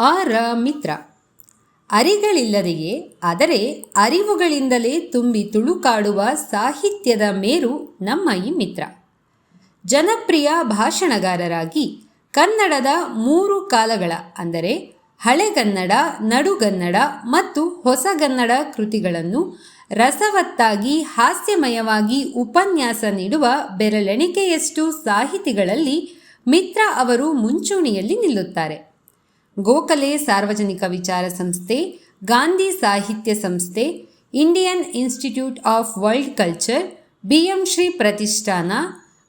ಆರ ಮಿತ್ರ. ಅರಿಗಳಿಲ್ಲದೆಯೇ? ಆದರೆ ಅರಿವುಗಳಿಂದಲೇ ತುಂಬಿ ತುಳುಕಾಡುವ ಸಾಹಿತ್ಯದ ಮೇರು ನಮ್ಮ ಈ ಮಿತ್ರ. ಜನಪ್ರಿಯ ಭಾಷಣಗಾರರಾಗಿ ಕನ್ನಡದ ಮೂರು ಕಾಲಗಳ ಅಂದರೆ ಹಳೆಗನ್ನಡ, ನಡುಗನ್ನಡ ಮತ್ತು ಹೊಸಗನ್ನಡ ಕೃತಿಗಳನ್ನು ರಸವತ್ತಾಗಿ, ಹಾಸ್ಯಮಯವಾಗಿ ಉಪನ್ಯಾಸ ನೀಡುವ ಬೆರಳೆಣಿಕೆಯಷ್ಟು ಸಾಹಿತಿಗಳಲ್ಲಿ ಮಿತ್ರ ಅವರು ಮುಂಚೂಣಿಯಲ್ಲಿ ನಿಲ್ಲುತ್ತಾರೆ. ಗೋಖಲೆ ಸಾರ್ವಜನಿಕ ವಿಚಾರ ಸಂಸ್ಥೆ, ಗಾಂಧಿ ಸಾಹಿತ್ಯ ಸಂಸ್ಥೆ, Indian Institute of World Culture, BM Shri Pratishthana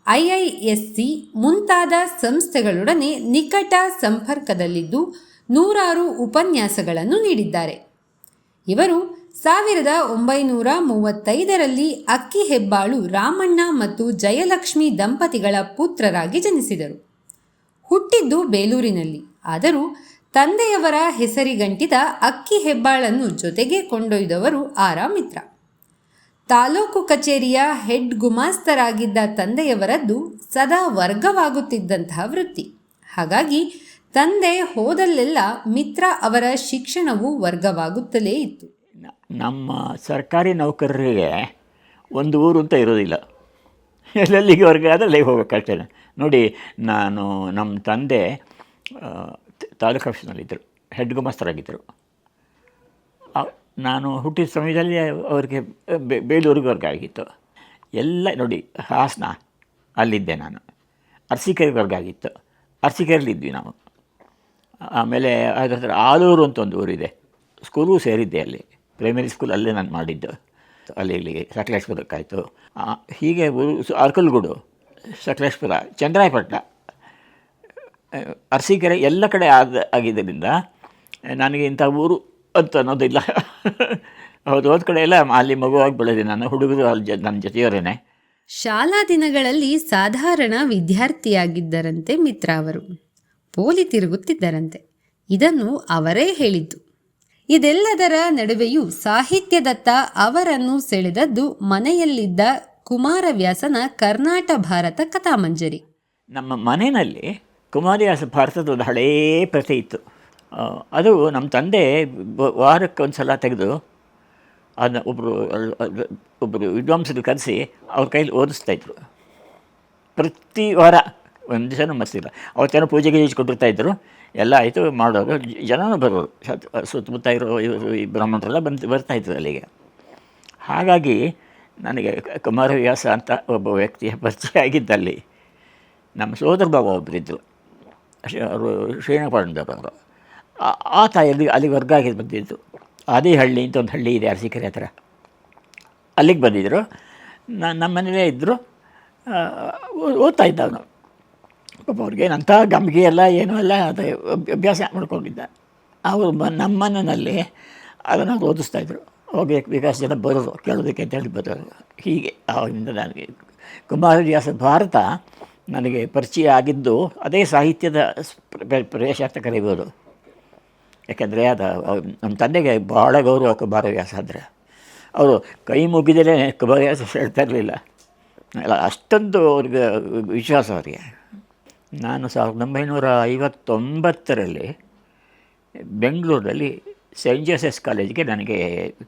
IISc ಮುಂತಾದ ಸಂಸ್ಥೆಗಳೊಡನೆ ನಿಕಟ ಸಂಪರ್ಕದಲ್ಲಿದ್ದು ನೂರಾರು ಉಪನ್ಯಾಸಗಳನ್ನು ನೀಡಿದ್ದಾರೆ. ಇವರು ಸಾವಿರದ ಒಂಬೈನೂರ ಮೂವತ್ತೈದರಲ್ಲಿ ಅಕ್ಕಿ ಹೆಬ್ಬಾಳು ರಾಮಣ್ಣ ಮತ್ತು ಜಯಲಕ್ಷ್ಮಿ ದಂಪತಿಗಳ ಪುತ್ರರಾಗಿ ಜನಿಸಿದರು. ಹುಟ್ಟಿದ್ದು ಬೇಲೂರಿನಲ್ಲಿ. ಆದರೂ ತಂದೆಯವರ ಹೆಸರಿಗಂಟಿದ ಅಕ್ಕಿ ಹೆಬ್ಬಾಳನ್ನು ಜೊತೆಗೆ ಕೊಂಡೊಯ್ದವರು ಆರಾಮಿತ್ರ ತಾಲೂಕು ಕಚೇರಿಯ ಹೆಡ್ ಗುಮಾಸ್ತರಾಗಿದ್ದ ತಂದೆಯವರದ್ದು ಸದಾ ವರ್ಗವಾಗುತ್ತಿದ್ದಂತಹ ವೃತ್ತಿ. ಹಾಗಾಗಿ ತಂದೆ ಹೋದಲ್ಲೆಲ್ಲ ಮಿತ್ರ ಅವರ ಶಿಕ್ಷಣವು ವರ್ಗವಾಗುತ್ತಲೇ ಇತ್ತು. ನಮ್ಮ ಸರ್ಕಾರಿ ನೌಕರರಿಗೆ ಒಂದು ಊರು ಅಂತ ಇರೋದಿಲ್ಲ ಎಲ್ಲೆಲ್ಲಿಗೆ ವರ್ಗ ಆದರೆ ಅಲ್ಲಿಗೆ ಹೋಗ್ಬೇಕಷ್ಟೇ ನೋಡಿ, ನಾನು ನಮ್ಮ ತಂದೆ ತಾಲೂಕು ಆಫೀಸ್ನಲ್ಲಿದ್ದರು. ಹೆಡ್ ಗುಮಾಸ್ತರಾಗಿದ್ದರು. ನಾನು ಹುಟ್ಟಿದ ಸಮಯದಲ್ಲಿ ಅವರಿಗೆ ಬೇಲೂರಿಗೆ ವರ್ಗ ಆಗಿತ್ತು ಎಲ್ಲ ನೋಡಿ, ಹಾಸನ ಅಲ್ಲಿದ್ದೆ ನಾನು. ಅರಸೀಕೆರೆಗೆ ವರ್ಗ ಆಗಿತ್ತು ಅರಸೀಕೆರೆಯಲ್ಲಿದ್ವಿ ನಾವು. ಆಮೇಲೆ ಅದರ ಆಲೂರು ಅಂತ ಒಂದು ಊರಿದೆ. ಸ್ಕೂಲು ಸೇರಿದ್ದೆ ಅಲ್ಲಿ. ಪ್ರೈಮರಿ ಸ್ಕೂಲ್ ಅಲ್ಲೇ ನಾನು ಮಾಡಿದ್ದು. ಅಲ್ಲಿ ಇಲ್ಲಿಗೆ ಸಕಲೇಶ್ಪುರಕ್ಕಾಯಿತು. ಹೀಗೆ ಊರು ಅರ್ಕಲ್ಗೂಡು, ಸಕಲೇಶ್ಪುರ, ಚಂದ್ರಾಯಪಟ್ಟಣ ಅರಸೀಕೆರೆ ಎಲ್ಲ ಕಡೆ ಆದ ಆಗಿದ್ದರಿಂದ ನನಗೆ ಇಂಥ ಊರು ಅಂತ ಅನ್ನೋದಿಲ್ಲ. ಹೌದು ಹೋದ ಕಡೆ ಎಲ್ಲ ಅಲ್ಲಿ ಮಗುವಾಗಿ ಬೆಳೆದೆ. ನಾನು ಹುಡುಗರು ಅಲ್ಲಿ ಜ ನನ್ನ ಜೊತೆಯವರೇನೆ. ಶಾಲಾ ದಿನಗಳಲ್ಲಿ ಸಾಧಾರಣ ವಿದ್ಯಾರ್ಥಿಯಾಗಿದ್ದರಂತೆ ಮಿತ್ರ ಅವರು. ಪೋಲಿ ತಿರುಗುತ್ತಿದ್ದರಂತೆ. ಇದನ್ನು ಅವರೇ ಹೇಳಿದ್ದು. ಇದೆಲ್ಲದರ ನಡುವೆಯೂ ಸಾಹಿತ್ಯದತ್ತ ಅವರನ್ನು ಸೆಳೆದದ್ದು ಮನೆಯಲ್ಲಿದ್ದ ಕುಮಾರವ್ಯಾಸನ ಕರ್ನಾಟ ಭಾರತ ಕಥಾಮಂಜರಿ. ನಮ್ಮ ಮನೆಯಲ್ಲಿ ಕುಮಾರಿಯಾಸ ಭಾರತದ ಒಂದು ಹಳೇ ಪ್ರತಿ ಇತ್ತು. ಅದು ನಮ್ಮ ತಂದೆ ವಾರಕ್ಕೆ ಒಂದು ಸಲ ತೆಗೆದು ಅದನ್ನ ಒಬ್ಬರು ಒಬ್ಬರು ವಿದ್ವಾಂಸರು ಕರೆಸಿ ಅವ್ರ ಕೈಲಿ ಓದಿಸ್ತಾಯಿದ್ರು ಪ್ರತಿ ವಾರ ಒಂದು ದಿವಸನೂ ಮರ್ಸಿಲ್ಲ ಅವತ್ತೇನೋ ಪೂಜೆಗೆ ಇದ್ದರು ಎಲ್ಲ ಆಯಿತು, ಮಾಡೋರು ಜನನೂ ಬರೋರು. ಸತ್- ಸುತ್ತಮುತ್ತ ಇರೋ ಇವರು, ಈ ಬ್ರಾಹ್ಮಣರೆಲ್ಲ ಬಂದು ಬರ್ತಾಯಿದ್ರು ಅಲ್ಲಿಗೆ. ಹಾಗಾಗಿ ನನಗೆ ಕುಮಾರವ್ಯಾಸ ಅಂತ ಒಬ್ಬ ವ್ಯಕ್ತಿಯ ಪರಿಚಯ ಆಗಿದ್ದಲ್ಲಿ ನಮ್ಮ ಸೋದರ ಬಾಬು ಒಬ್ಬರಿದ್ದರು ಅವರು ಬಂದರು. ಆತ ಎಲ್ಲಿ ಅಲ್ಲಿಗೆ ವರ್ಗ ಆಗಿ ಬಂದಿದ್ದು ಆದಿಹಳ್ಳಿ ಅಂತ ಒಂದು ಹಳ್ಳಿ ಇದೆ ಅರಸೀಕೆರೆ ಹತ್ರ. ಅಲ್ಲಿಗೆ ಬಂದಿದ್ದರು ನಮ್ಮ ಮನೇಲೇ ಇದ್ದರು ಓದ್ತಾ ಇದ್ದ ಅವನು. ಪಾಪ ಅವ್ರಿಗೇನಂಥ ಗಮ್ಗೆ ಎಲ್ಲ ಏನೂ ಎಲ್ಲ ಅದು ಅಭ್ಯ- ಅಭ್ಯಾಸ ಮಾಡ್ಕೊಂಡಿದ್ದ. ಅವರು ಬ ನಮ್ಮ ಅದನ್ನು ಓದಿಸ್ತಾಯಿದ್ರು ಹೋಗಿ ವಿಕಾಸ ಜನ ಬರೋದು, ಕೇಳೋದಕ್ಕೆ ಅಂತೇಳಿ ಬರೋದು ಹೀಗೆ ಆವಾಗಿಂದ ನನಗೆ ಕುಮಾರವ್ಯಾಸ ಭಾರತ ನನಗೆ ಪರಿಚಯ ಆಗಿದ್ದು ಅದೇ ಸಾಹಿತ್ಯದ ಪ್ರವೇಶ ಅಂತ ಕರೀಬೋದು ಯಾಕೆಂದರೆ ಅದು ನಮ್ಮ ತಂದೆಗೆ ಭಾಳ ಗೌರವ ಕುಮಾರವ್ಯಾಸ ಅಂದರೆ ಅವರು ಕೈ ಮುಗಿದಲೇ ಕುಮಾರವ್ಯಾಸ ಹೇಳ್ತಾ ಇರಲಿಲ್ಲ. ಅಲ್ಲ, ಅಷ್ಟೊಂದು ಅವ್ರಿಗೆ ವಿಶ್ವಾಸ ಅವರಿಗೆ. ನಾನು ಸಾವಿರದ ಒಂಬೈನೂರ ಐವತ್ತೊಂಬತ್ತರಲ್ಲಿ ಬೆಂಗಳೂರಲ್ಲಿ ಸೆಂಟ್ ಜೋಸೆಫ್ಸ್ ಕಾಲೇಜಿಗೆ ನನಗೆ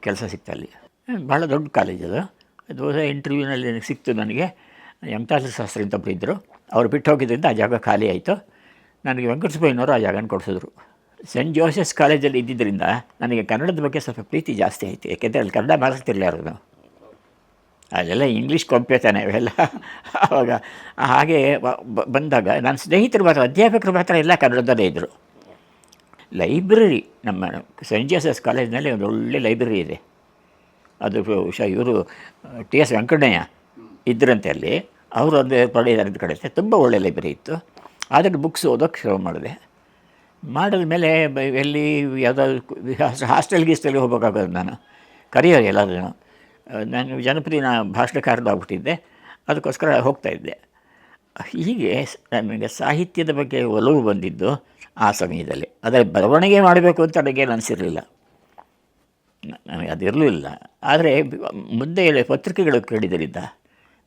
ಕೆಲಸ ಸಿಕ್ತು ಅಲ್ಲಿ ಭಾಳ ದೊಡ್ಡ ಕಾಲೇಜ್ ಅದು. ಅದು ಇಂಟರ್ವ್ಯೂನಲ್ಲಿ ಸಿಕ್ತು ನನಗೆ. ಯಮತಾಸ ಶಾಸ್ತ್ರಿ ಅಂತ ಒಬ್ಬರು ಇದ್ದರು ಅವರು ಬಿಟ್ಟು ಹೋಗಿದ್ದರಿಂದ ಆ ಜಾಗ ಖಾಲಿ ಆಯಿತು. ನನಗೆ ವೆಂಕಟಸುಬ್ಬಯ್ಯನವರು ಆ ಜಾಗನ ಕೊಡಿಸಿದ್ರು. ಸೆಂಟ್ ಜೋಸೆಫ್ಸ್ ಕಾಲೇಜಲ್ಲಿ ಇದ್ದಿದ್ದರಿಂದ ನನಗೆ ಕನ್ನಡದ ಬಗ್ಗೆ ಸ್ವಲ್ಪ ಪ್ರೀತಿ ಜಾಸ್ತಿ ಆಯಿತು. ಯಾಕೆಂದರೆ ಅಲ್ಲಿ ಕನ್ನಡ ಮಾತಾಡ್ತಿರ್ಲಿಲ್ಲ ಅವರು. ಅಲ್ಲೆಲ್ಲ ಇಂಗ್ಲೀಷ್ ಕೊಂಪ್ಯತಾನೆ ತಾನೆ ಅವೆಲ್ಲ. ಆವಾಗ ಹಾಗೆ ಬಂದಾಗ ನನ್ನ ಸ್ನೇಹಿತರು ಮಾತ್ರ, ಅಧ್ಯಾಪಕರು ಮಾತ್ರ ಎಲ್ಲ ಕನ್ನಡದಲ್ಲೇ ಇದ್ದರು ಲೈಬ್ರರಿ, ನಮ್ಮ ಸೆಂಟ್ ಜೋಸೆಫ್ಸ್ ಕಾಲೇಜಿನಲ್ಲಿ ಒಂದು ಒಳ್ಳೆ ಲೈಬ್ರರಿ ಇದೆ. ಅದು ಶ ಇವರು, ಟಿ ಎಸ್ ವೆಂಕಣ್ಣಯ್ಯ ಇದ್ರಂತೆ ಅಲ್ಲಿ. ಅವರು ಅದೇ ಇದ್ದ ಕಡೆ ತುಂಬ ಒಳ್ಳೆ ಲೈಬ್ರರಿ ಇತ್ತು. ಆದರೆ ಬುಕ್ಸ್ ಓದೋಕ್ಕೆ ಶುರು ಮಾಡಿದೆ. ಮಾಡಿದ ಮೇಲೆ ಎಲ್ಲಿ ಯಾವುದಾದ್ರು ಹಾಸ್ಟೆಲ್ ಗೀಸ್ಟೆಲ್ಗೆ ಹೋಗ್ಬೇಕಾಗೋದು ನಾನು. ಕರೆಯೋರು ಎಲ್ಲರೂ ನಾನು. ಜನಪ್ರಿಯ ಭಾಷಣಕಾರದಾಗ್ಬಿಟ್ಟಿದ್ದೆ ಅದಕ್ಕೋಸ್ಕರ ಹೋಗ್ತಾಯಿದ್ದೆ ಹೀಗೆ ನನಗೆ ಸಾಹಿತ್ಯದ ಬಗ್ಗೆ ಒಲವು ಬಂದಿದ್ದು ಆ ಸಮಯದಲ್ಲಿ. ಆದರೆ ಬರವಣಿಗೆ ಮಾಡಬೇಕು ಅಂತ ನನಗೇನು ಅನಿಸಿರಲಿಲ್ಲ. ನನಗೆ ಅದಿರಲಿಲ್ಲ ಆದರೆ ಮುಂದೆ ಪತ್ರಿಕೆಗಳು ಕೇಳಿದರಿಂದ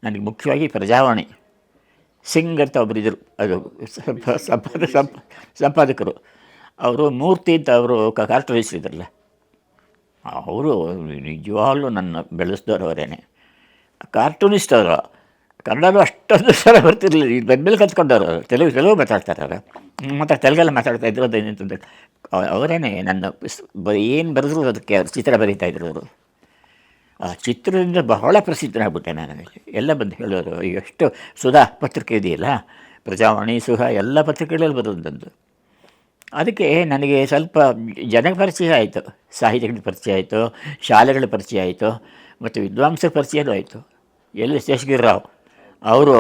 ನನಗೆ ಮುಖ್ಯವಾಗಿ ಪ್ರಜಾವಾಣಿ. ಸಿಂಗ್ ಅಂತ ಒಬ್ಬರಿದ್ದರು ಅದು ಸಂಪ ಸಂಪಾದ ಸಂಪ ಸಂಪಾದಕರು. ಅವರು ಮೂರ್ತಿ ಅಂತ ಅವರು ಕಾರ್ಟೂನಿಸ್ಟ್ ಇದ್ರಲ್ಲ ಅವರು ನಿಜವಾಗ್ಲೂ ನನ್ನ ಬೆಳೆಸಿದವರವರೇನೆ ಕಾರ್ಟೂನಿಸ್ಟ್ ಅವರು. ಕನ್ನಡನೂ ಅಷ್ಟೊಂದು ಸಲ ಬರ್ತಿರಲಿಲ್ಲ. ಈ ಬೆಂಬಲಿ ಕತ್ಕೊಂಡವರು ತೆಲುಗು ತೆಲುಗು ಮಾತಾಡ್ತಾರೆ ಅವರು. ಮತ್ತು ತೆಲುಗಲ್ಲಿ ಮಾತಾಡ್ತಾ ಇದ್ರು ಅಂತ ಅವರೇನೆ ನನ್ನ ಏನು ಬರೆದ್ರು ಅದಕ್ಕೆ ಅವ್ರು ಚಿತ್ರ ಬರೀತಾ ಇದ್ರು ಅವರು. ಆ ಚಿತ್ರದಿಂದ ಬಹಳ ಪ್ರಸಿದ್ಧನಾಗ್ಬಿಟ್ಟೆ ನಾನು ಎಲ್ಲ ಬಂದು ಹೇಳೋರು ಎಷ್ಟು ಸುಧಾ ಪತ್ರಿಕೆ ಇದೆಯಲ್ಲ ಪ್ರಜಾವಾಣಿ ಸುಹ ಎಲ್ಲ ಪತ್ರಿಕೆಗಳಲ್ಲಿ ಬರೋದಂದು ಅದಕ್ಕೆ ನನಗೆ ಸ್ವಲ್ಪ ಜನ ಪರಿಚಯ ಆಯಿತು ಸಾಹಿತಿಗಳ ಪರಿಚಯ ಆಯಿತು ಶಾಲೆಗಳ ಪರಿಚಯ ಆಯಿತು ಮತ್ತು ವಿದ್ವಾಂಸರ ಪರಿಚಯನೂ ಆಯಿತು ಎಲ್ಲಿ ಶೇಷಗಿರಿರಾವ್ ಅವರು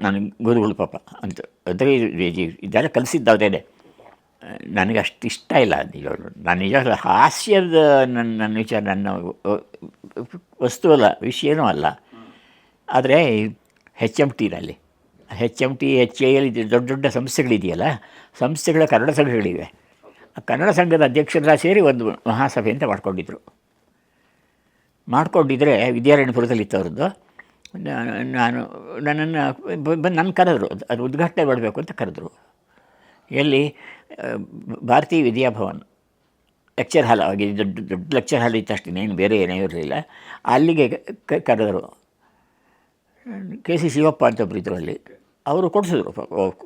ನನ್ನ ಗುರುಗಳು ಪಾಪ ಅಂತ ಅಂದರೆ ಇದೆಲ್ಲ ಕಲಿಸಿದ್ದವರೇನೆ ನನಗೆ ಅಷ್ಟು ಇಷ್ಟ ಇಲ್ಲ. ನಿಜವಾಗ್ಲು ನಾನು ಈಗ ಹಾಸ್ಯದ ನನ್ನ ನನ್ನ ವಿಚಾರ, ನನ್ನ ವಸ್ತು ಅಲ್ಲ ವಿಷಯನೂ ಅಲ್ಲ. ಆದರೆ H M ಟಿನಲ್ಲಿ H M T H A L ದೊಡ್ಡ ದೊಡ್ಡ ಸಂಸ್ಥೆಗಳಿದೆಯಲ್ಲ, ಸಂಸ್ಥೆಗಳ ಕನ್ನಡ ಸಂಘಗಳಿವೆ. ಆ ಕನ್ನಡ ಸಂಘದ ಅಧ್ಯಕ್ಷರ ಸೇರಿ ಒಂದು ಮಹಾಸಭೆ ಅಂತ ಮಾಡ್ಕೊಂಡಿದ್ರು. ಮಾಡ್ಕೊಂಡಿದ್ರೆ ವಿದ್ಯಾರಣ್ಯಪುರದಲ್ಲಿ ನಾ- ನಾನು, ನನ್ನನ್ನು ಬಂದು ನನ್ನ ಕರೆದ್ರು, ಅದು ಉದ್ಘಾಟನೆ ಮಾಡಬೇಕು ಅಂತ ಕರೆದ್ರು. ಎಲ್ಲಿ ಭಾರತೀಯ ವಿದ್ಯಾಭವನ್ ಲೆಕ್ಚರ್ ಹಾಲ್ ಆಗಿ, ದೊಡ್ಡ ದೊಡ್ಡ ಲೆಕ್ಚರ್ ಹಾಲ್ ಇತ್ತು ಅಷ್ಟೇ ಏನು ಬೇರೆ ಏನೂ ಇರಲಿಲ್ಲ. ಅಲ್ಲಿಗೆ ಕರೆದರು. ಕೆ ಸಿ ಶಿವಪ್ಪ ಅಂತ ಒಬ್ಬರು ಇದ್ದರು ಅಲ್ಲಿ. ಅವರು ಕೊಡಿಸಿದ್ರು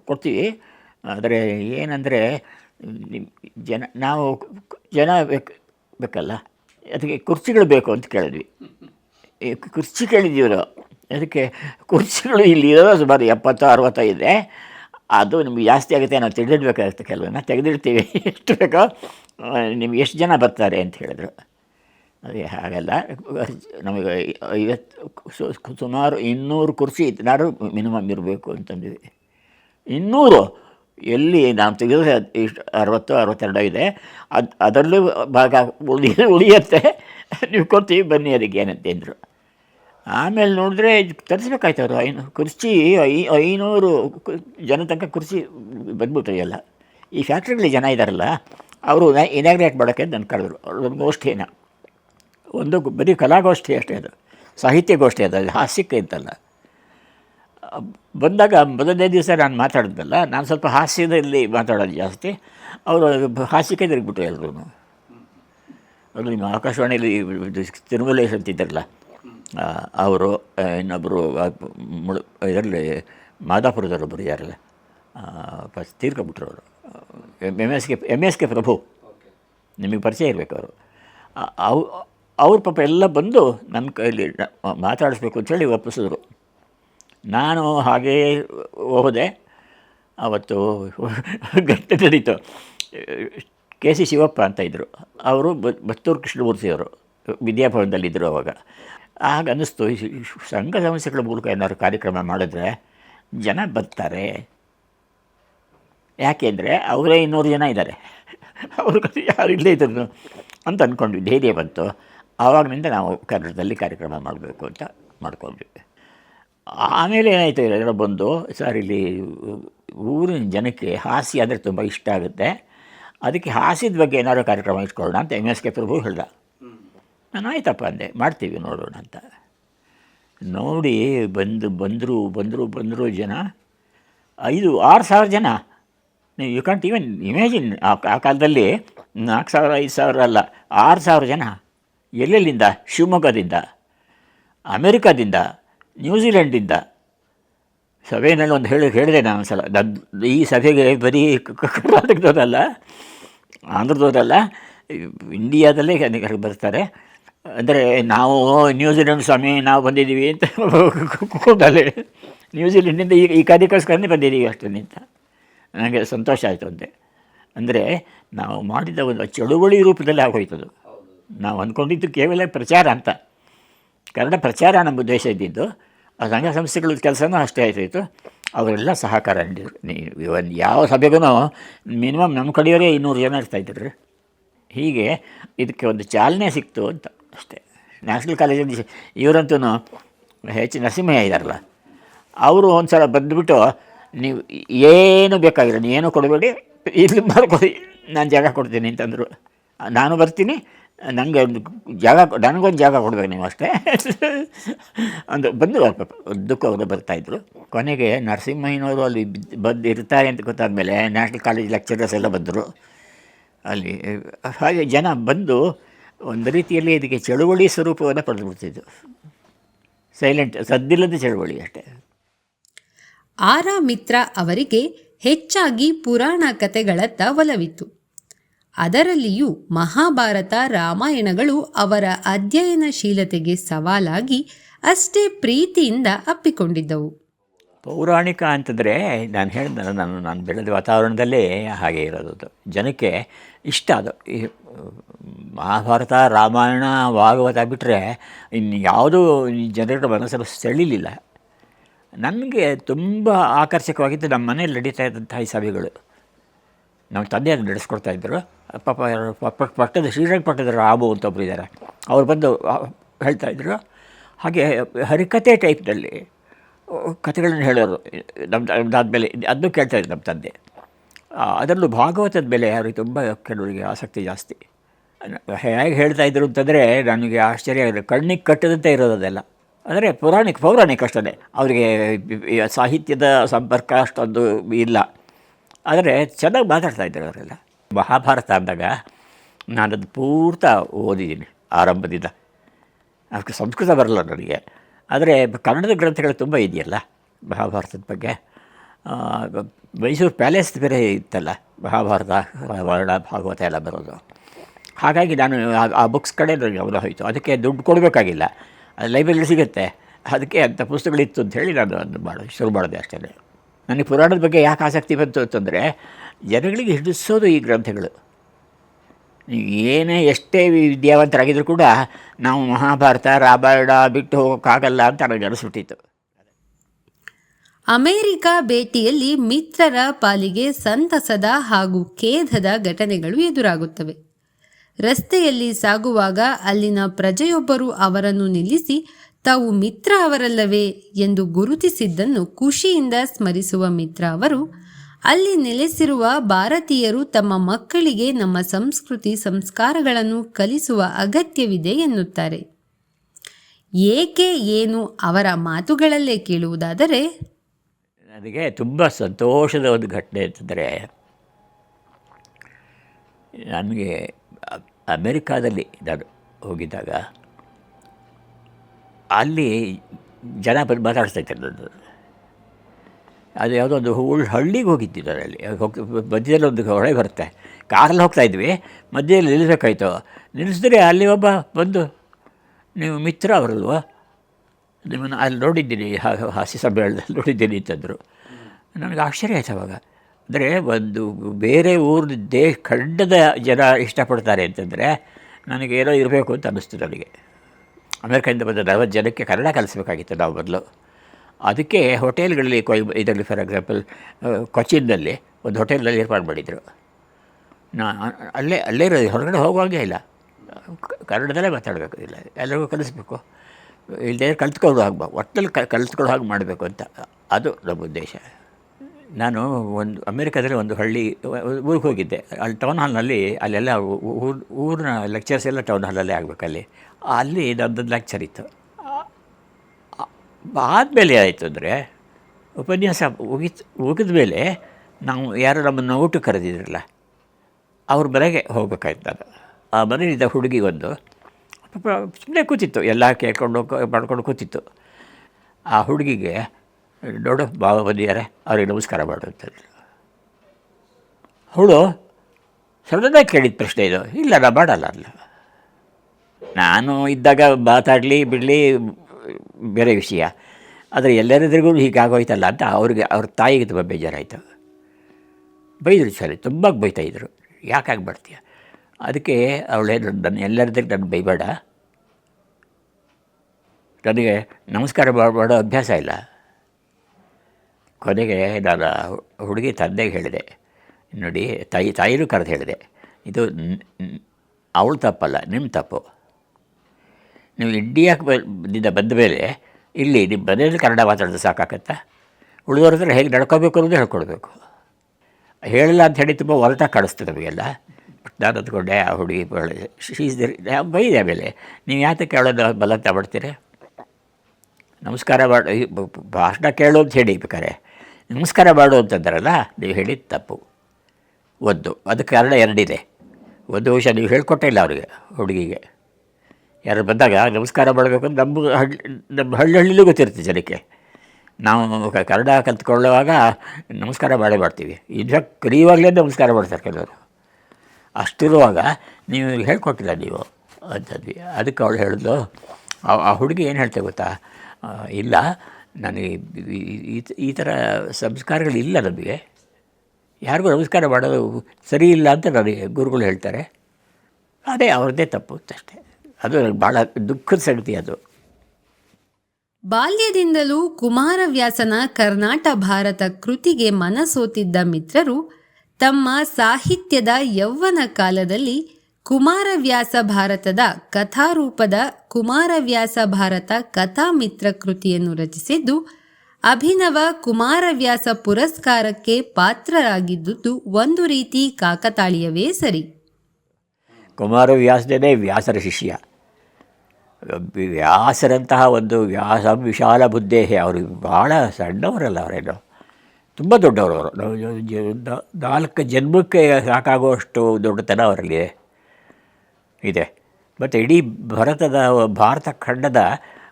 ಕೊಡ್ತೀವಿ. ಆದರೆ ಏನಂದರೆ ಜನ, ನಾವು ಜನ ಬೇಕು, ಬೇಕಲ್ಲ, ಅದಕ್ಕೆ ಕುರ್ಚಿಗಳು ಬೇಕು ಅಂತ ಕೇಳಿದ್ವಿ. ಕುರ್ಚಿ ಕೇಳಿದ್ದೀವರು ಅದಕ್ಕೆ ಕುರ್ಚಿಗಳು ಇಲ್ಲಿ ಇರೋದು ಸುಮಾರು ಎಪ್ಪತ್ತು ಅರವತ್ತು ಇದೆ ಅದು ನಿಮಗೆ ಜಾಸ್ತಿ ಆಗುತ್ತೆ ನಾವು ತೆಗೆದಿಡ್ಬೇಕಾಗುತ್ತೆ ಕೆಲವನ್ನ ತೆಗೆದಿಡ್ತೀವಿ. ಎಷ್ಟು ಬೇಕೋ ನಿಮ್ಗೆ ಎಷ್ಟು ಜನ ಬರ್ತಾರೆ ಅಂತ ಹೇಳಿದರು. ಅದೇ ಹಾಗಲ್ಲ. ನಮಗೆ ಐವತ್ತು ಸುಮಾರು ಇನ್ನೂರು ಕುರ್ಚಿ ನಾರು ಮಿನಿಮಮ್ ಇರಬೇಕು ಅಂತಂದಿದೆ ಇನ್ನೂರು. ಎಲ್ಲಿ ನಾವು ತೆಗೆದ್ರೆ ಇಷ್ಟು ಅರವತ್ತು, ಅರವತ್ತೆರಡು ಇದೆ. ಅದು, ಅದರಲ್ಲೂ ಭಾಗ ಉಳಿ, ಉಳಿಯುತ್ತೆ. ನೀವು ಕೊಡ್ತೀವಿ ಬನ್ನಿ ಅದಕ್ಕೆ ಏನಂತ ಅಂದರು ಆಮೇಲೆ ನೋಡಿದ್ರೆ ತರಿಸ್ಬೇಕಾಯ್ತು ಅವರು ಐನು ಕುರ್ಚಿ ಐ ಐನೂರು ಜನ ತನಕ ಕುರ್ಚಿ ಬಂದ್ಬಿಟ್ರೆ ಎಲ್ಲ. ಈ ಫ್ಯಾಕ್ಟ್ರಿಗಳಲ್ಲಿ ಜನ ಇದ್ದಾರಲ್ಲ ಅವರು ಇನಾಗ್ರೇಟ್ ಮಾಡೋಕ್ಕೆ ನನ್ನ ಕರೆದ್ರು. ಗೋಷ್ಠಿ ಏನ. ಒಂದು ಬರೀ ಕಲಾಗೋಷ್ಠಿ ಅಷ್ಟೇ ಅದು. ಸಾಹಿತ್ಯ ಗೋಷ್ಠಿ ಅದು ಹಾಸ್ಯಕ್ಕೆ ಇಂತಲ್ಲ ಅಹ್, ಬಂದಾಗ ಮೊದಲನೇ ದಿವಸ ನಾನು ಮಾತಾಡಿದ್ನಲ್ಲ ನಾನು ಸ್ವಲ್ಪ ಹಾಸ್ಯದಲ್ಲಿ ಮಾತಾಡೋದು ಜಾಸ್ತಿ. ಅವರು ಹಾಸ್ಯಕ್ಕೆ ತಿರುಗಿಬಿಟ್ಟು ಎಲ್ಲರೂ ಅದು ನಿಮ್ಮ ಆಕಾಶವಾಣಿಯಲ್ಲಿ ತಿರುಮಲೇಶ್ ಅಂತಿದ್ದಾರಲ್ಲ. ಅವರು ಇನ್ನೊಬ್ಬರು ಮುಳು, ಇದರಲ್ಲಿ ಮಾದಾಪುರದವರು ಯಾರಲ್ಲ? ಫಸ್ಟ್ ತೀರ್ಕೊಂಬಿಟ್ರು ಅವರು. M S K M S K Prabhu. ನಿಮಗೆ ಪರಿಚಯ ಇರಬೇಕು ಅವರು. ಅವು, ಅವ್ರ ಪಾಪ ಎಲ್ಲ ಬಂದು ನನ್ನ ಕೈಯಲ್ಲಿ ಮಾತಾಡಿಸ್ಬೇಕು ಅಂತೇಳಿ ಒಪ್ಪಿಸಿದ್ರು. ನಾನು ಹಾಗೇ ಹೋದೆ. ಅವತ್ತು ಗಂಟೆ ನಡೀತು. ಕೆ ಸಿ ಶಿವಪ್ಪ ಅಂತ ಇದ್ದರು ಅವರು ಬತ್ತೂರು ಕೃಷ್ಣಮೂರ್ತಿಯವರು, ವಿದ್ಯಾಭವನದಲ್ಲಿದ್ದರು ಅವಾಗ. ಆಗ ಅನ್ನಿಸ್ತು ಸಂಘ ಸಂಸ್ಥೆಗಳ ಮೂಲಕ ಏನಾದ್ರು ಕಾರ್ಯಕ್ರಮ ಮಾಡಿದ್ರೆ ಜನ ಬರ್ತಾರೆ. ಯಾಕೆಂದರೆ ಅವರೇ ಇನ್ನೂರು ಜನ ಇದ್ದಾರೆ. ಅವ್ರ ಕಡೆ ಯಾರು ಇಲ್ಲೇ ಇದ್ರು ಅಂತ ಅಂದ್ಕೊಂಡ್ವಿ ಧೈರ್ಯ ಬಂತು. ಆವಾಗಿನಿಂದ ನಾವು ಕನ್ನಡದಲ್ಲಿ ಕಾರ್ಯಕ್ರಮ ಮಾಡಬೇಕು ಅಂತ ಮಾಡ್ಕೊಂಡ್ವಿ. ಆಮೇಲೆ ಏನಾಯಿತು, ಎಲ್ಲರೂ ಬಂದು, ಸರ್, ಇಲ್ಲಿ ಊರಿನ ಜನಕ್ಕೆ ಹಾಸಿ ಅಂದರೆ ತುಂಬ ಇಷ್ಟ ಆಗುತ್ತೆ. ಅದಕ್ಕೆ ಹಾಸ್ಯದ ಬಗ್ಗೆ ಏನಾದರೂ ಕಾರ್ಯಕ್ರಮ ಇಟ್ಕೊಳ್ಳೋಣ ಅಂತ ಎಂ ಎಸ್ ಕೆ ಪ್ರಭು ಹೇಳ್ದ. ನಾನು ಆಯ್ತಪ್ಪ ಅಂದೆ, ಮಾಡ್ತೀವಿ ನೋಡೋಣ ಅಂತ. ನೋಡಿ ಬಂದು, ಬಂದರು ಬಂದರು ಬಂದರು ಜನ, ಐದು, ಆರು ಸಾವಿರ ಜನ. ಯು ಕಾಂಟ್ ಈವನ್ ಇಮ್ಯಾಜಿನ್, ಆ ಕಾಲದಲ್ಲಿ ನಾಲ್ಕು ಸಾವಿರ, ಐದು ಸಾವಿರ ಅಲ್ಲ, ಆರು ಸಾವಿರ ಜನ. ಎಲ್ಲೆಲ್ಲಿಂದ? ಶಿವಮೊಗ್ಗದಿಂದ, ಅಮೇರಿಕಾದಿಂದ ನ್ಯೂಜಿಲೆಂಡಿಂದ ಸಭೆಯಲ್ಲಿ ಒಂದು ಹೇಳಿ, ಹೇಳಿದೆ ನಾನು ಸಲ ಈ ಸಭೆಗೆ ಬರೀ ಕರ್ನಾಟಕದವರಲ್ಲ ಆಂಧ್ರದವರಲ್ಲ ಇಂಡಿಯಾದಲ್ಲೇ ಬರ್ತಾರೆ. ಅಂದರೆ ನಾವು ನ್ಯೂಜಿಲೆಂಡ್ ಸ್ವಾಮಿ, ನಾವು ಬಂದಿದ್ದೀವಿ ಅಂತ ಕೂಡಲೇ ನ್ಯೂಜಿಲೆಂಡಿಂದ ಈ ಈ ಕಾರ್ಯಕ್ಕೋಸ್ಕರನೇ ಬಂದಿದ್ದೀವಿ ಅಷ್ಟೇ ಅಂತ ನನಗೆ ಸಂತೋಷ ಆಯಿತು ಅಂತೆ. ಅಂದರೆ ನಾವು ಮಾಡಿದ ಒಂದು ಚಳುವಳಿ ರೂಪದಲ್ಲಿ ಆಗೋಯ್ತದು. ನಾವು ಅಂದ್ಕೊಂಡಿದ್ದು ಕೇವಲ ಪ್ರಚಾರ ಅಂತ. ಕನ್ನಡ ಪ್ರಚಾರ ನಮ್ಮ ಉದ್ದೇಶ ಇದ್ದಿದ್ದು, ಆ ಸಂಘ ಸಂಸ್ಥೆಗಳ ಕೆಲಸನೂ ಅಷ್ಟೇ ಆಯ್ತಾಯಿತು. ಅವರೆಲ್ಲ ಸಹಕಾರ ನೀಡಿದರು ನೀವು ಒಂದು ಯಾವ ಸಭೆಗೂ ಮಿನಿಮಮ್ ನಮ್ಮ ಕಡೆಯವರೇ ಇನ್ನೂರು ಜನ ಇರ್ತಾಯಿದ್ರು ಹೀಗೆ ಇದಕ್ಕೆ ಒಂದು ಚಾಲನೆ ಸಿಕ್ತು ಅಂತ. ಅಷ್ಟೇ. ನ್ಯಾಷನಲ್ ಕಾಲೇಜಲ್ಲಿ ಇವರಂತೂ ಹೆಚ್ಚು ನರಸಿಂಹಯ್ಯ ಇದ್ದಾರಲ್ಲ. ಅವರು ಒಂದು ಸಲ ಬಂದುಬಿಟ್ಟು ನೀವು ಏನು ಬೇಕಾಗಿಲ್ಲ ನೀವೇನು ಕೊಡಬೇಡಿ, ಇಲ್ಲಿ ಮಾಡ್ಕೊಡಿ, ನಾನು ಜಾಗ ಕೊಡ್ತೀನಿ ಅಂತಂದರು. ನಾನು ಬರ್ತೀನಿ ನನಗೆ ಒಂದು ಜಾಗ ನನಗೊಂದು ಜಾಗ ಕೊಡ್ಬೇಕು ನೀವು ಅಷ್ಟೇ. ಒಂದು ಬಂದರು ಪಾಪ ಉದ್ದಕ್ಕೂ ಅವರು ಬರ್ತಾಯಿದ್ರು ಕೊನೆಗೆ ನರಸಿಂಹಯ್ಯನವರು ಅಲ್ಲಿ ಬಂದು ಇರ್ತಾರೆ ಅಂತ ಗೊತ್ತಾದಮೇಲೆ ನ್ಯಾಷನಲ್ ಕಾಲೇಜ್ ಲೆಕ್ಚರರ್ಸ್ ಎಲ್ಲ ಬಂದರು. ಅಲ್ಲಿ, ಹಾಗೆ ಜನ ಬಂದು ಒಂದು ರೀತಿಯಲ್ಲಿ ಇದಕ್ಕೆ ಚಳುವಳಿ ಸ್ವರೂಪವನ್ನು ಪಡೆದುಬಿಡ್ತಿದ್ದು. ಸೈಲೆಂಟ್ ಸದ್ದಿಲ್ಲದ ಚಳುವಳಿ ಅಷ್ಟೇ. ಆರ ಮಿತ್ರ ಅವರಿಗೆ ಹೆಚ್ಚಾಗಿ ಪುರಾಣ ಕಥೆಗಳತ್ತ ಒಲವಿತ್ತು. ಅದರಲ್ಲಿಯೂ ಮಹಾಭಾರತ, ರಾಮಾಯಣಗಳು ಅವರ ಅಧ್ಯಯನಶೀಲತೆಗೆ ಸವಾಲಾಗಿ ಅಷ್ಟೇ ಪ್ರೀತಿಯಿಂದ ಅಪ್ಪಿಕೊಂಡಿದ್ದವು. ಪೌರಾಣಿಕ ಅಂತಂದರೆ ನಾನು ಹೇಳಿದ ನಾನು ನಾನು ಬೆಳೆದ ವಾತಾವರಣದಲ್ಲೇ ಹಾಗೆ ಇರೋದು ಜನಕ್ಕೆ ಇಷ್ಟ ಅದು. ಈ, ಮಹಾಭಾರತ, ರಾಮಾಯಣ, ಭಾಗವತ ಬಿಟ್ಟರೆ ಇನ್ನು ಯಾವುದೂ ಜನರ ಮನಸ್ಸನ್ನು ಸೆಳಿಲಿಲ್ಲ. ನನಗೆ ತುಂಬ ಆಕರ್ಷಕವಾಗಿದ್ದು ನಮ್ಮ ಮನೇಲಿ ನಡೀತಾ ಇದ್ದಂಥ ಈ ಸಭೆಗಳು. ನಮ್ಮ ತಂದೆ ಅದನ್ನು ನಡೆಸ್ಕೊಡ್ತಾ ಇದ್ದರು ಪಾಪ ಪಟ್ಟದ ಶ್ರೀರಂಗ ಪಕ್ಕದ ರಾಬು ಅಂತ ಒಬ್ಬರು ಇದ್ದಾರೆ. ಅವ್ರು ಬಂದು ಹೇಳ್ತಾಯಿದ್ರು ಹಾಗೆ ಹರಿಕತೆ ಟೈಪ್ನಲ್ಲಿ ಕಥೆಗಳನ್ನು ಹೇಳೋರು ನಮ್ಮ ಅದಾದಮೇಲೆ ಅದನ್ನು ಕೇಳ್ತಾ ಇದ್ರು ನಮ್ಮ ತಂದೆ. ಅದರಲ್ಲೂ ಭಾಗವತದ ಮೇಲೆ ಅವ್ರಿಗೆ ತುಂಬ ಕೆಲವರಿಗೆ ಆಸಕ್ತಿ ಜಾಸ್ತಿ. ಹೇಗೆ ಹೇಳ್ತಾ ಇದ್ರು ಅಂತಂದರೆ, ನನಗೆ ಆಶ್ಚರ್ಯ ಆಗಿದೆ ಕಣ್ಣಿಗೆ ಕಟ್ಟದಂತೆ ಇರೋದು ಅದೆಲ್ಲ. ಅಂದರೆ ಪೌರಾಣಿಕ ಪೌರಾಣಿಕ ಅಷ್ಟೇ ಅವರಿಗೆ ಸಾಹಿತ್ಯದ ಸಂಪರ್ಕ ಅಷ್ಟೊಂದು ಇಲ್ಲ. ಆದರೆ ಚೆನ್ನಾಗಿ ಮಾತಾಡ್ತಾ ಇದ್ದಾರೆ ಅವರೆಲ್ಲ. ಮಹಾಭಾರತ ಅಂದಾಗ ನಾನದು ಪೂರ್ತ ಓದಿದ್ದೀನಿ, ಆರಂಭದಿಂದ. ಅದಕ್ಕೆ ಸಂಸ್ಕೃತ ಬರಲ್ಲ ನನಗೆ. ಆದರೆ ಕನ್ನಡದ ಗ್ರಂಥಗಳು ತುಂಬ ಇದೆಯಲ್ಲ ಮಹಾಭಾರತದ ಬಗ್ಗೆ. ಮೈಸೂರು ಪ್ಯಾಲೇಸ್ ಬೇರೆ ಇತ್ತಲ್ಲ, ಮಹಾಭಾರತ, ವರ್ಣ, ಭಾಗವತ ಎಲ್ಲ ಬರೋದು. ಹಾಗಾಗಿ ನಾನು ಆ- ಆ ಬುಕ್ಸ್ ಕಡೆ ನನಗೆ ಯಾವುದೋ ಹೋಯಿತು ಅದಕ್ಕೆ ದುಡ್ಡು ಕೊಡಬೇಕಾಗಿಲ್ಲ. ಅದು ಲೈಬ್ರರಿ ಸಿಗುತ್ತೆ. ಅದಕ್ಕೆ ಅಂಥ ಪುಸ್ತಕಗಳಿತ್ತು ಅಂತ ಹೇಳಿ ನಾನು ಅದನ್ನು ಮಾಡೋದು ಶುರು ಮಾಡಿದೆ ಅಷ್ಟೇ. ನನಗೆ ಪುರಾಣದ ಬಗ್ಗೆ ಯಾಕೆ ಆಸಕ್ತಿ ಬಂತು ಅಂತಂದರೆ, ಜನಗಳಿಗೆ ಹಿಡಿಸೋದು ಈ ಗ್ರಂಥಗಳು. ಏನೇ ಎಷ್ಟೇ ವಿದ್ಯಾವಂತರಾಗಿದ್ದರೂ ಕೂಡ ನಾವು ಮಹಾಭಾರತ, ರಾಮಾಯಣ ಬಿಟ್ಟು ಹೋಗೋಕ್ಕಾಗಲ್ಲ ಅಂತ ನನಗೆ ಅನಿಸ್ಬಿಟ್ಟಿತ್ತು. ಅಮೆರಿಕ ಭೇಟಿಯಲ್ಲಿ ಮಿತ್ರರ ಪಾಲಿಗೆ ಸಂತಸದ ಹಾಗೂ ಖೇದದ ಘಟನೆಗಳು ಎದುರಾಗುತ್ತವೆ. ರಸ್ತೆಯಲ್ಲಿ ಸಾಗುವಾಗ ಅಲ್ಲಿನ ಪ್ರಜೆಯೊಬ್ಬರು ಅವರನ್ನು ನಿಲ್ಲಿಸಿ, ತಾವು ಮಿತ್ರ ಅವರಲ್ಲವೇ? ಎಂದು ಗುರುತಿಸಿದ್ದನ್ನು ಖುಷಿಯಿಂದ ಸ್ಮರಿಸುವ ಮಿತ್ರ ಅವರು ಅಲ್ಲಿ ನೆಲೆಸಿರುವ ಭಾರತೀಯರು ತಮ್ಮ ಮಕ್ಕಳಿಗೆ ನಮ್ಮ ಸಂಸ್ಕೃತಿ ಸಂಸ್ಕಾರಗಳನ್ನು ಕಲಿಸುವ ಅಗತ್ಯವಿದೆ ಎನ್ನುತ್ತಾರೆ. ಏಕೆ ಏನು ಅವರ ಮಾತುಗಳಲ್ಲೇ ಕೇಳುವುದಾದರೆ, ನನಗೆ ತುಂಬ ಸಂತೋಷದ ಒಂದು ಘಟನೆ ಅಂತಂದರೆ, ನನಗೆ ಅಮೆರಿಕಾದಲ್ಲಿ ನಾನು ಹೋಗಿದ್ದಾಗ, ಅಲ್ಲಿ ಜನ ಬಂದು ಮಾತಾಡಿಸ್ತಾ ಇದ್ದಾರೆ ನನ್ನ ಅದು ಯಾವುದೋ ಒಂದು ಹಳ್ಳಿ ಹಳ್ಳಿಗೆ ಹೋಗಿದ್ದಿದ್ದು ಅದರಲ್ಲಿ ಹೋಗಿ, ಮಧ್ಯದಲ್ಲಿ ಒಂದು ಹೊಳೆ ಬರುತ್ತೆ. ಕಾರಲ್ಲಿ ಹೋಗ್ತಾ ಇದ್ವಿ. ಮಧ್ಯದಲ್ಲಿ ನಿಲ್ಲಿಸ್ಬೇಕಾಯ್ತು. ನಿಲ್ಲಿಸಿದ್ರೆ ಅಲ್ಲಿ ಒಬ್ಬ ಬಂದು, ನೀವು ಮಿತ್ರ ಅವರಲ್ವಾ? ನಿಮ್ಮನ್ನು ಅಲ್ಲಿ ನೋಡಿದ್ದೀನಿ. ಹಾಸ್ಯ ಸಮ್ಮೇಳನದಲ್ಲಿ ನೋಡಿದ್ದೀನಿ ಅಂತಂದರು. ನನಗೆ ಆಶ್ಚರ್ಯ ಆಯ್ತು ಅವಾಗ. ಅಂದರೆ ಒಂದು ಬೇರೆ ಊರಿನ ದೇಶ ಖಂಡದ ಜನ ಇಷ್ಟಪಡ್ತಾರೆ ಅಂತಂದರೆ ನನಗೆ ಏನೋ ಇರಬೇಕು ಅಂತ ಅನ್ನಿಸ್ತು ನನಗೆ. ಅಮೆರಿಕದಿಂದ ಬಂದ ನಲವತ್ತು ಜನಕ್ಕೆ ಕನ್ನಡ ಕಲಿಸ್ಬೇಕಾಗಿತ್ತು ನಾವು ಮೊದಲು. ಅದಕ್ಕೆ ಹೋಟೆಲ್ಗಳಲ್ಲಿ ಕೊಯ್ ಇದರಲ್ಲಿ ಫಾರ್ ಎಕ್ಸಾಂಪಲ್ ಕೊಚ್ಚಿನ್ನಲ್ಲಿ ಒಂದು ಹೋಟೆಲ್ನಲ್ಲಿ ಏರ್ಪಾಡು ಮಾಡಿದರು. ನಾ, ಅಲ್ಲೇ ಅಲ್ಲೇ ಇರೋದು, ಹೊರಗಡೆ ಹೋಗುವಾಗೇ ಇಲ್ಲ. ಕನ್ನಡದಲ್ಲೇ ಮಾತಾಡಬೇಕು, ಇಲ್ಲ, ಎಲ್ಲರಿಗೂ ಕಲಿಸ್ಬೇಕು. ಇಲ್ಲದೆ ಕಲ್ತ್ಕೊಳ್ಳೋ ಹಾಗೆ ಒಟ್ಟಲ್ಲಿ ಕ, ಕಲ್ತ್ಕೊಳ್ಳೋ ಹಾಗೆ ಮಾಡಬೇಕು ಅಂತ. ಅದು ನಮ್ಮ ಉದ್ದೇಶ. ನಾನು ಒಂದು, ಅಮೇರಿಕಾದಲ್ಲಿ ಒಂದು ಹಳ್ಳಿ, ಊರಿಗೆ ಹೋಗಿದ್ದೆ. ಅಲ್ಲಿ ಟೌನ್ ಹಾಲ್ನಲ್ಲಿ ಅಲ್ಲೆಲ್ಲ ಊರು ಊರಿನ ಲೆಕ್ಚರ್ಸ್ ಎಲ್ಲ ಟೌನ್ ಹಾಲಲ್ಲೇ ಆಗಬೇಕು ಅಲ್ಲಿ. ಅಲ್ಲಿ ಲೆಕ್ಚರ್ ಇತ್ತು. ಆದಮೇಲೆ ಆಯಿತು ಅಂದರೆ ಉಪನ್ಯಾಸ ಮುಗಿತ್, ಮುಗಿದ ಮೇಲೆ ನಾವು ಯಾರು ನಮ್ಮನ್ನು ಊಟ ಕರೆದಿದ್ರಲ್ಲ, ಅವ್ರ ಮನೆಗೆ ಹೋಗ್ಬೇಕಾಯ್ತು ನಾನು ಆ ಮನೆಯಿಂದ ಹುಡುಗಿ ಒಂದು ಸುಮ್ಮನೆ ಕೂತಿತ್ತು, ಎಲ್ಲ ಕೇಳ್ಕೊಂಡು ಮಾಡ್ಕೊಂಡು ಕೂತಿತ್ತು. ಆ ಹುಡುಗಿಗೆ, ನೋಡು ಬಾವ ಬಂದಿದ್ದಾರೆ ಅವ್ರಿಗೆ ನಮಸ್ಕಾರ ಮಾಡು ಹುಳು ಅವಳು ಕೇಳಿದ ಪ್ರಶ್ನೆ ಇದು, ಇಲ್ಲ ನಾನು ಮಾಡಲ್ಲ ಅಲ್ಲ ನಾನು ಇದ್ದಾಗ ಮಾತಾಡಲಿ, ಬಿಡಲಿ ಬೇರೆ ವಿಷಯ. ಆದರೆ ಎಲ್ಲರದ್ರಿಗೂ ಹೀಗಾಗೋಯ್ತಲ್ಲ ಅಂತ ಅವ್ರಿಗೆ, ಅವ್ರ ತಾಯಿಗೆ ತುಂಬ ಬೇಜಾರಾಯಿತು. ಬೈದರು ಸರಿ, ತುಂಬ ಬೈತಾಯಿದ್ರು ಯಾಕೆ ಬರ್ತೀಯ ಅದಕ್ಕೆ ಅವಳೇನು ನನ್ನ ಎಲ್ಲರದ್ರಿಗೆ ನನ್ನ ಬೈಬೇಡ. ನನಗೆ ನಮಸ್ಕಾರ ಮಾಡ್- ಅಭ್ಯಾಸ ಇಲ್ಲ. ಕೊನೆಗೆ ನಾನು ಹುಡುಗಿ ತಂದೆಗೆ ಹೇಳಿದೆ. ನೋಡಿ, ತಾಯಿ, ತಾಯಿನೂ ಕರೆದು ಹೇಳಿದೆ. ಇದು ಅವಳು ತಪ್ಪಲ್ಲ ನಿಮ್ಮ ತಪ್ಪು. ನೀವು ಇಂಡಿಯಾಕ್ಕೆ ಬಂದಿದ್ದ ಬಂದ ಮೇಲೆ ಇಲ್ಲಿ ನಿಮ್ಮ ಮನೆಯಲ್ಲಿ ಕನ್ನಡ ಮಾತಾಡೋದು ಸಾಕಾಗತ್ತಾ? ಉಳಿದವ್ರ ಹತ್ರ ಹೇಗೆ ನಡ್ಕೋಬೇಕು ಅನ್ನೋದು ಹೇಳ್ಕೊಡ್ಬೇಕು. ಹೇಳಲ್ಲ ಅಂತ ಹೇಳಿ ತುಂಬ ಒರಟಾಗಿ ಕಾಣಿಸ್ತದೆ ನಮಗೆಲ್ಲ. ಬಟ್ ನಾನು ಅಂದ್ಕೊಂಡೆ, ಆ ಹುಡುಗಿ ಶೀಸ್ ಬೈದೆ ಆಮೇಲೆ. ನೀವು ಯಾತಕ್ಕೆ ಕೇಳೋದು ಬಲ ಮಾಡ್ತೀರಿ? ನಮಸ್ಕಾರ ಮಾಡಿ ಭಾಷಣ ಕೇಳು ಅಂತ ಹೇಳಿ ಬೇಕಾರೆ ನಮಸ್ಕಾರ ಮಾಡು ಅಂತಂದ್ರಲ್ಲ, ನೀವು ಹೇಳಿದ ತಪ್ಪು. ಒಂದು, ಅದಕ್ಕೆ ಕಾರಣ ಎರಡಿದೆ. ಒಂದು ವಿಷಯ ನೀವು ಹೇಳ್ಕೊಟ್ಟಿಲ್ಲ ಅವರಿಗೆ, ಹುಡುಗಿಗೆ. ಯಾರು ಬಂದಾಗ ನಮಸ್ಕಾರ ಮಾಡಬೇಕು ಅಂತ ನಮ್ಮ ಹಳ್ಳಿ ನಮ್ಮ ಹಳ್ಳಿ ಹಳ್ಳಿಲೂ ಗೊತ್ತಿರುತ್ತೆ ಜನಕ್ಕೆ. ನಾವು ಕನ್ನಡ ಕಲ್ತ್ಕೊಳ್ಳುವಾಗ ನಮಸ್ಕಾರ ಮಾಡೇ ಮಾಡ್ತೀವಿ. ಇನ್ಫ್ಯಾಕ್ಟ್ ಕಲಿಯುವಾಗಲೇ ನಮಸ್ಕಾರ ಮಾಡ್ತಾರೆ ಕೆಲವರು. ಅಷ್ಟಿರುವಾಗ ನೀವು ಹೇಳ್ಕೊಟ್ಟಿಲ್ಲ ನೀವು ಅಂತಂದ್ವಿ. ಅದಕ್ಕೆ ಅವಳು ಹೇಳಿದ್ಲು, ಆ- ಹುಡುಗಿ ಏನು ಹೇಳ್ತೆ ಗೊತ್ತಾ? ಇಲ್ಲ, ನನಗೆ ಈ ಥರ ಸಂಸ್ಕಾರಗಳಿಲ್ಲ ನಮಗೆ. ಯಾರಿಗೂ ನಮಸ್ಕಾರ ಮಾಡೋದು ಸರಿ ಇಲ್ಲ ಅಂತ ನನಗೆ ಗುರುಗಳು ಹೇಳ್ತಾರೆ. ಅದೇ ಅವ್ರದ್ದೇ ತಪ್ಪು ಅಷ್ಟೇ. ಅದು ನನಗೆ ಭಾಳ ದುಃಖದ ಸಂಗತಿ ಅದು. ಬಾಲ್ಯದಿಂದಲೂ ಕುಮಾರವ್ಯಾಸನ ಕರ್ನಾಟ ಭಾರತ ಕೃತಿಗೆ ಮನಸೋತಿದ್ದ ಮಿತ್ರರು ತಮ್ಮ ಸಾಹಿತ್ಯದ ಯೌವನ ಕಾಲದಲ್ಲಿ ಕುಮಾರವ್ಯಾಸ ಭಾರತದ ಕಥಾರೂಪದ ಕುಮಾರವ್ಯಾಸ ಭಾರತ ಕಥಾ ಮಿತ್ರ ಕೃತಿಯನ್ನು ರಚಿಸಿದ್ದು ಅಭಿನವ ಕುಮಾರವ್ಯಾಸ ಪುರಸ್ಕಾರಕ್ಕೆ ಪಾತ್ರರಾಗಿದ್ದುದು ಒಂದು ರೀತಿ ಕಾಕತಾಳೀಯವೇ ಸರಿ. ಕುಮಾರವ್ಯಾಸನೇ ವ್ಯಾಸರ ಶಿಷ್ಯ. ವ್ಯಾಸರಂತಹ ಒಂದು ವ್ಯಾಸ ವಿಶಾಲ ಬುದ್ಧೇಹೆ ಅವರು ಭಾಳ ಸಣ್ಣವರಲ್ಲ ಅವರೇನು. ತುಂಬ ದೊಡ್ಡವರು ಅವರು. ನಾಲ್ಕು ಜನ್ಮಕ್ಕೆ ಸಾಕಾಗುವಷ್ಟು ದೊಡ್ಡತನ ಅವರಲ್ಲಿ ಇದೆ. ಮತ್ತು ಇಡೀ ಭಾರತದ, ಭಾರತ ಖಂಡದ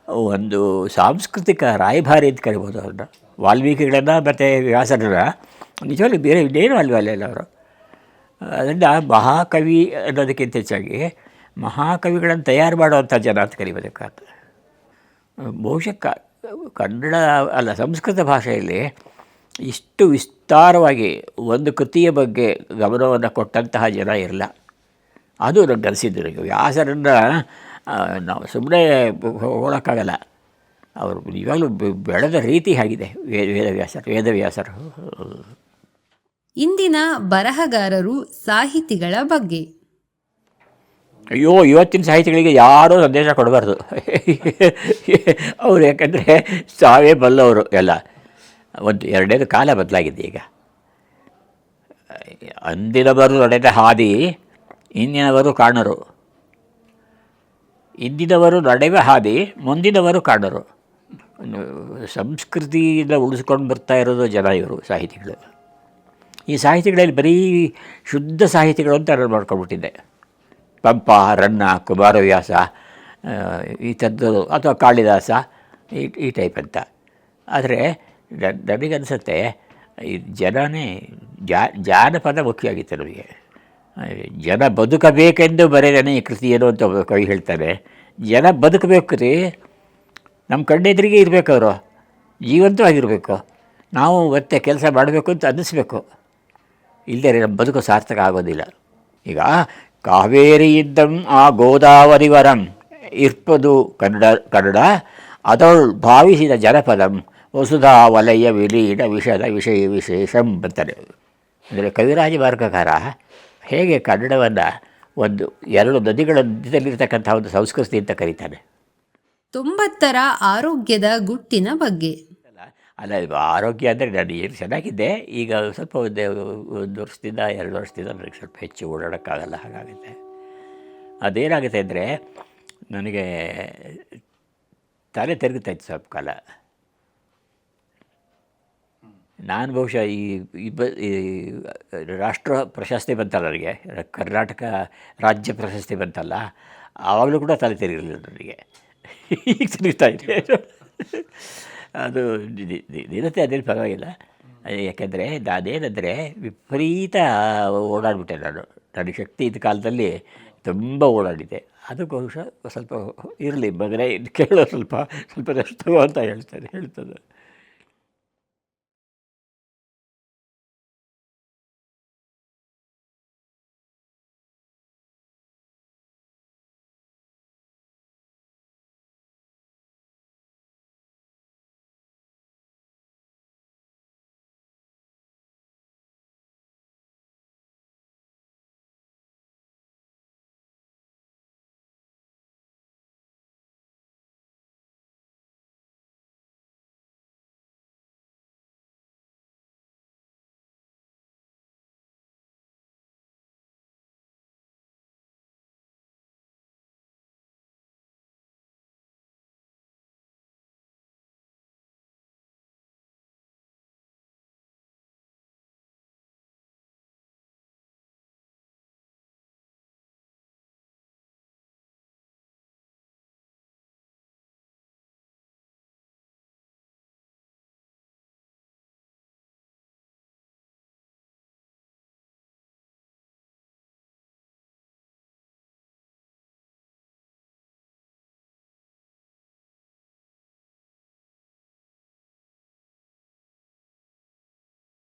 ಒಂದು ಸಾಂಸ್ಕೃತಿಕ ರಾಯಭಾರಿ ಅಂತ ಕರಿಬೋದು ಅವ್ರನ್ನ. ವಾಲ್ಮೀಕಿಗಳನ್ನು ಮತ್ತು ವ್ಯಾಸರನ್ನ. ನಿಜವಾಗ್ಲೂ ಬೇರೆ ಇನ್ನೇನು ಅಲ್ವಲ್ಲ ಅವರು. ಅದರಿಂದ ಮಹಾಕವಿ ಅನ್ನೋದಕ್ಕಿಂತ ಹೆಚ್ಚಾಗಿ ಮಹಾಕವಿಗಳನ್ನು ತಯಾರು ಮಾಡುವಂಥ ಜನ ಅಂತ ಕರಿಬೇಕಾಗ್ತದೆ ಬಹುಶಃ ಕನ್ನಡ ಅಲ್ಲ, ಸಂಸ್ಕೃತ ಭಾಷೆಯಲ್ಲಿ ಇಷ್ಟು ವಿಸ್ತಾರವಾಗಿ ಒಂದು ಕೃತಿಯ ಬಗ್ಗೆ ಗಮನವನ್ನು ಕೊಟ್ಟಂತಹ ಜನ ಇರಲ್ಲ. ಅದು ನನಗೆ ಅನಿಸಿದ್ದು ನನಗೆ ವ್ಯಾಸರನ್ನು ನಾವು ಸುಮ್ಮನೆ ಹೋಗೋಕ್ಕಾಗಲ್ಲ. ಅವರು ಇವಾಗಲೂ ಬೆಳೆದ ರೀತಿ ಆಗಿದೆ ವೇದ ವೇದವ್ಯಾಸರು ವೇದವ್ಯಾಸರು. ಇಂದಿನ ಬರಹಗಾರರು ಸಾಹಿತಿಗಳ ಬಗ್ಗೆ. ಅಯ್ಯೋ, ಇವತ್ತಿನ ಸಾಹಿತಿಗಳಿಗೆ ಯಾರೂ ಸಂದೇಶ ಕೊಡಬಾರ್ದು. ಅವರು ಯಾಕಂದರೆ ಸಾವೇ ಬಲ್ಲವರು ಎಲ್ಲ. ಒಂದು ಎರಡನೇದು ಕಾಲ ಬದಲಾಗಿದೆ ಈಗ. ಅಂದಿನವರು ನಡೆದ ಹಾದಿ, ಇಂದಿನವರು ಕಾಣರು. ಇಂದಿನವರು ನಡೆವ ಹಾದಿ, ಮುಂದಿನವರು ಕಾಣರು. ಸಂಸ್ಕೃತಿಯಿಂದ ಉಳಿಸ್ಕೊಂಡು ಬರ್ತಾ ಇರೋದು ಜನ ಇವರು ಸಾಹಿತಿಗಳು. ಈ ಸಾಹಿತಿಗಳಲ್ಲಿ ಬರೀ ಶುದ್ಧ ಸಾಹಿತಿಗಳು ಅಂತ ನಾನು ಮಾಡ್ಕೊಂಡ್ಬಿಟ್ಟಿದ್ದೆ. ಪಂಪ, ರನ್ನ ಕುಮಾರವ್ಯಾಸ ಈ ಥರದ್ದು ಅಥವಾ ಕಾಳಿದಾಸ, ಈ ಈ ಟೈಪ್ ಅಂತ. ಆದರೆ ನನಗನ್ಸುತ್ತೆ ಈ ಜನನೇ ಜಾ, ಜಾನಪದ ಮುಖ್ಯವಾಗಿತ್ತು ನಮಗೆ. ಜನ ಬದುಕಬೇಕೆಂದು ಬರೆದನೇ ಈ ಕೃತಿ ಏನು ಅಂತ ಕವಿ ಹೇಳ್ತಾರೆ ಜನ ಬದುಕಬೇಕು ರೀ ನಮ್ಮ ಕಣ್ಣೆದುರಿಗೆ ಇರಬೇಕು ಅವರು ಜೀವಂತವಾಗಿರಬೇಕು ನಾವು ಮತ್ತೆ ಕೆಲಸ ಮಾಡಬೇಕು ಅಂತ ಅನ್ನಿಸ್ಬೇಕು. ಇಲ್ಲದೆ ನಮ್ಮ ಬದುಕು ಸಾರ್ಥಕ ಆಗೋದಿಲ್ಲ. ಈಗ ಕಾವೇರಿ ಇದ್ದಂ ಆ ಗೋದಾವರಿ ವರಂ ಇರ್ಪದು ಕನ್ನಡ ಕನ್ನಡ ಅದೊಳ್ ಭಾವಿಸಿದ ಜನಪದಂ ವಸುಧಾ ವಲಯ ವಿಲೀನ ವಿಷದ ವಿಷಯ ವಿಶೇಷಂ ಬರ್ತಾರೆ ಅಂದರೆ ಕವಿರಾಜ ಮಾರ್ಗಕಾರ ಹೇಗೆ ಕನ್ನಡವನ್ನು ಒಂದು ಎರಡು ನದಿಗಳ ಮಧ್ಯದಲ್ಲಿರ್ತಕ್ಕಂಥ ಒಂದು ಸಂಸ್ಕೃತಿ ಅಂತ ಕರೀತಾನೆ. ತೊಂಬತ್ತರ ಆರೋಗ್ಯದ ಗುಟ್ಟಿನ ಬಗ್ಗೆ. ಅಲ್ಲ ಆರೋಗ್ಯ ಅಂದರೆ ನಾನು ಏನು ಚೆನ್ನಾಗಿದ್ದೆ. ಈಗ ಸ್ವಲ್ಪ ಒಂದು ಒಂದು ವರ್ಷದಿಂದ, ಎರಡು ವರ್ಷದಿಂದ ನನಗೆ ಸ್ವಲ್ಪ ಹೆಚ್ಚು ಓಡಾಡೋಕ್ಕಾಗಲ್ಲ, ಹಾಗಾಗುತ್ತೆ. ಅದೇನಾಗುತ್ತೆ ಅಂದರೆ, ನನಗೆ ತಲೆ ತಿರುಗುತ್ತಾ ಇತ್ತು ಸ್ವಲ್ಪ ಕಾಲ. ನಾನು ಬಹುಶಃ ಈ ಇಬ್ಬ ಈ ರಾಷ್ಟ್ರ ಪ್ರಶಸ್ತಿ ಬಂತಲ್ಲ ನನಗೆ, ಕರ್ನಾಟಕ ರಾಜ್ಯ ಪ್ರಶಸ್ತಿ ಬಂತಲ್ಲ, ಆವಾಗಲೂ ಕೂಡ ತಲೆ ತಿರುಗಿರಲಿಲ್ಲ ನನಗೆ. ಈಗ ತಿರುಗ್ತಾ ಇದೆ. ಅದು ನಿರುತ್ತೆ ಅದೇನು ಪರವಾಗಿಲ್ಲ. ಯಾಕೆಂದರೆ ನಾನೇನೆಂದರೆ ವಿಪರೀತ ಓಡಾಡ್ಬಿಟ್ಟೆ ನಾನು. ನನ್ನ ಶಕ್ತಿ ಇದ್ದ ಕಾಲದಲ್ಲಿ ತುಂಬ ಓಡಾಡಿದೆ ಅದಕ್ಕೂ ಬಹುಶಃ ಸ್ವಲ್ಪ ಇರಲಿ, ಮಗನೇ, ಕೇಳೋ ಸ್ವಲ್ಪ ಸ್ವಲ್ಪ ತಗೋ ಅಂತ ಹೇಳ್ತಾರೆ, ಹೇಳ್ತದೆ.